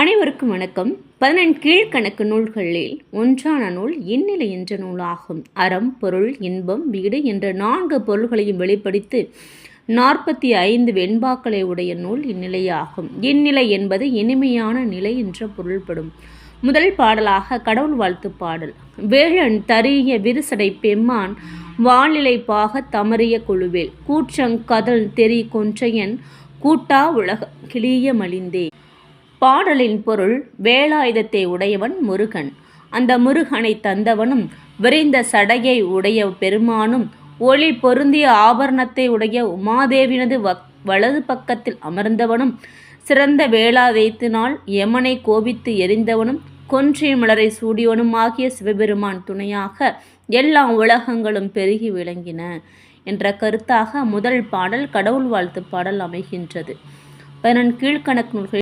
அனைவருக்கும் வணக்கம். பதினெண் கீழ்கணக்கு நூல்களில் ஒன்றான நூல் இந்நிலை என்ற நூலாகும். அறம் பொருள் இன்பம் வீடு என்ற நான்கு பொருள்களையும் வெளிப்படுத்தி நாற்பத்தி ஐந்து வெண்பாக்களை உடைய நூல் இந்நிலையாகும் இந்நிலை என்பது இனிமையான நிலை என்ற பொருள்படும். முதல் பாடலாக கடவுள் வாழ்த்து பாடல். வேளன் தரிய விரிசடை பெம்மான் வானிலை பாக தமறிய குழுவேல். கூற்றங் கதல் தெரி கொன்றையன் கூட்டா உலக கிளிய மலிந்தே. பாடலின் பொருள் வேலாயுதத்தை உடையவன் முருகன். அந்த முருகனை தந்தவனும் விரைந்த சடையை உடைய பெருமானும் ஒளி பொருந்திய ஆபரணத்தை உடைய உமாதேவினது வலது பக்கத்தில் அமர்ந்தவனும் சிறந்த வேளாதயத்தினால் யமனை கோபித்து எரிந்தவனும் கொன்றை மலரை சூடியவனும் ஆகிய சிவபெருமான் துணையாக எல்லா உலகங்களும் பெருகி விளங்கின என்ற கருத்தாக முதல் பாடல் கடவுள் வாழ்த்து பாடல் அமைகின்றது. பதினெண் கீழ்கணக்கு நூல்கள்